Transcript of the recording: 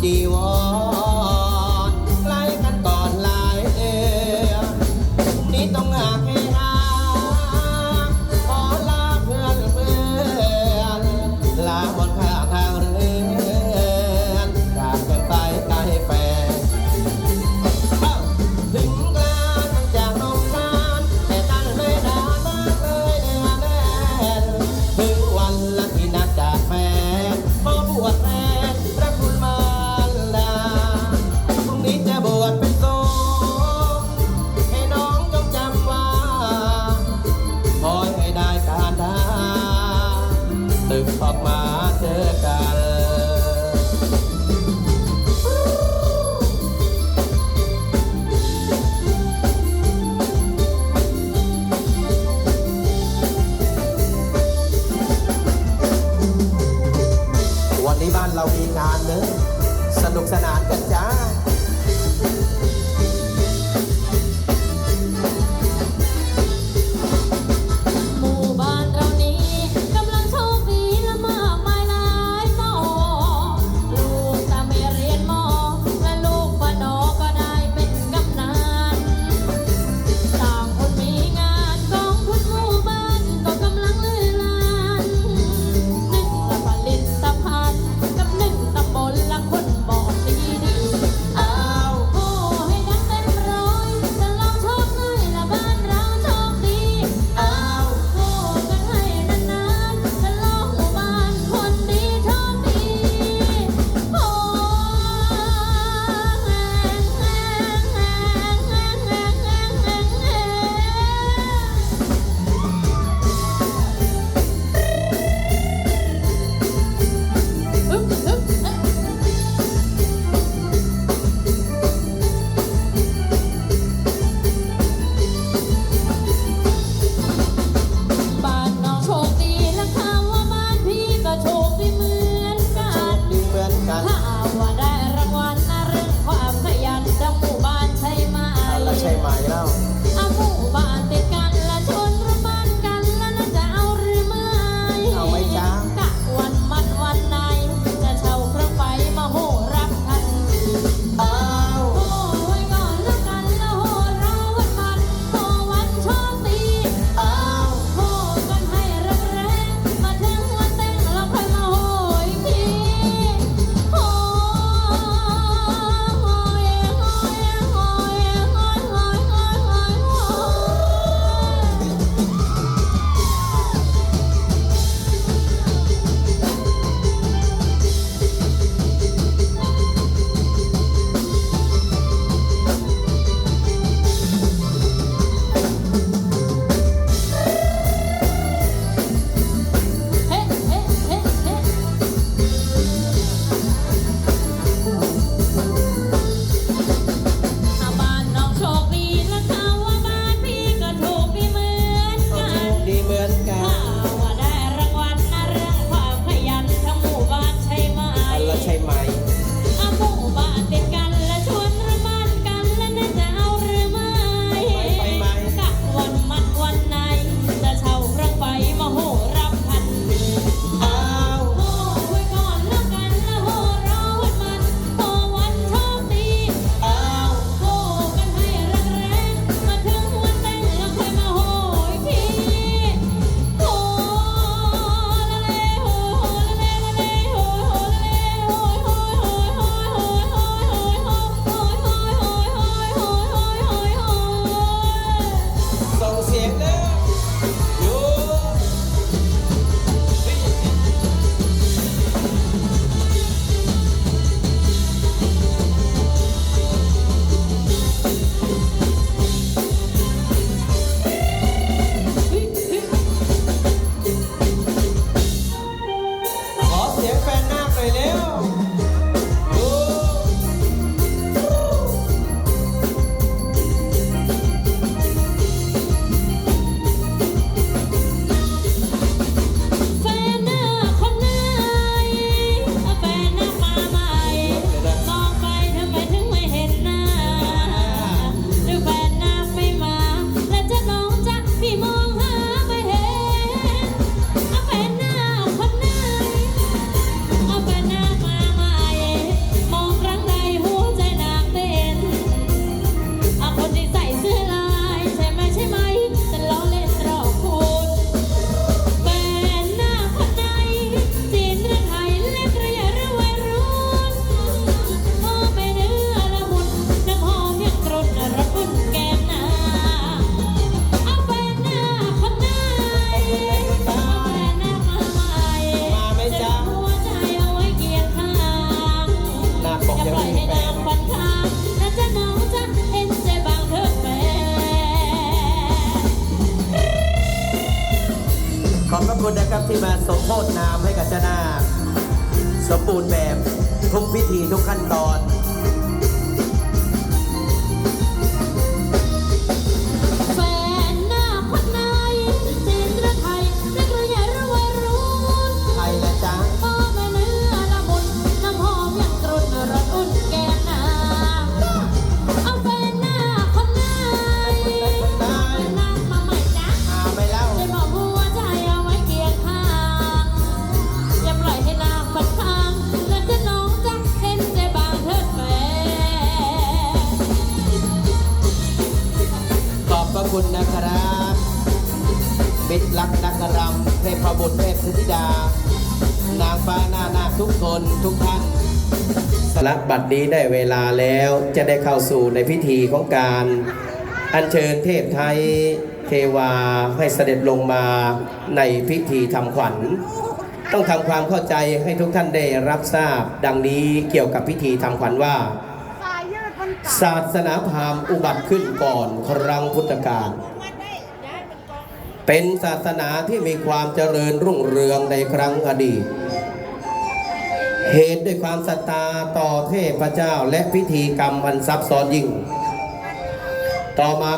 的我。 แฟนหน้าไปแล้ว ที่มาสมโภชนามให้กับเจ้านาสมบูรณ์แบบทุกพิธีทุกขั้นตอน คุณนะครับมิตรรักนักรำเทพบุตรเทพธิดา นางฟ้าหน้านาทุกคนทุกท่านสลักบัดนี้ได้เวลาแล้วจะได้เข้าสู่ในพิธีของการ อัญเชิญเทพไทยเทวาให้เสด็จลงมาในพิธีทำขวัญ ต้องทำความเข้าใจให้ทุกท่านได้รับทราบ ดังนี้เกี่ยวกับพิธีทำขวัญว่า ศาสนาพราหมณ์อุบัติขึ้นก่อนครั้งพุทธกาลเป็นศาสนาที่มีความเจริญรุ่งเรืองในครั้งอดีต เหตุด้วยความศรัทธาต่อเทพเจ้าและพิธีกรรมมันซับซ้อนยิ่ง ต่อมา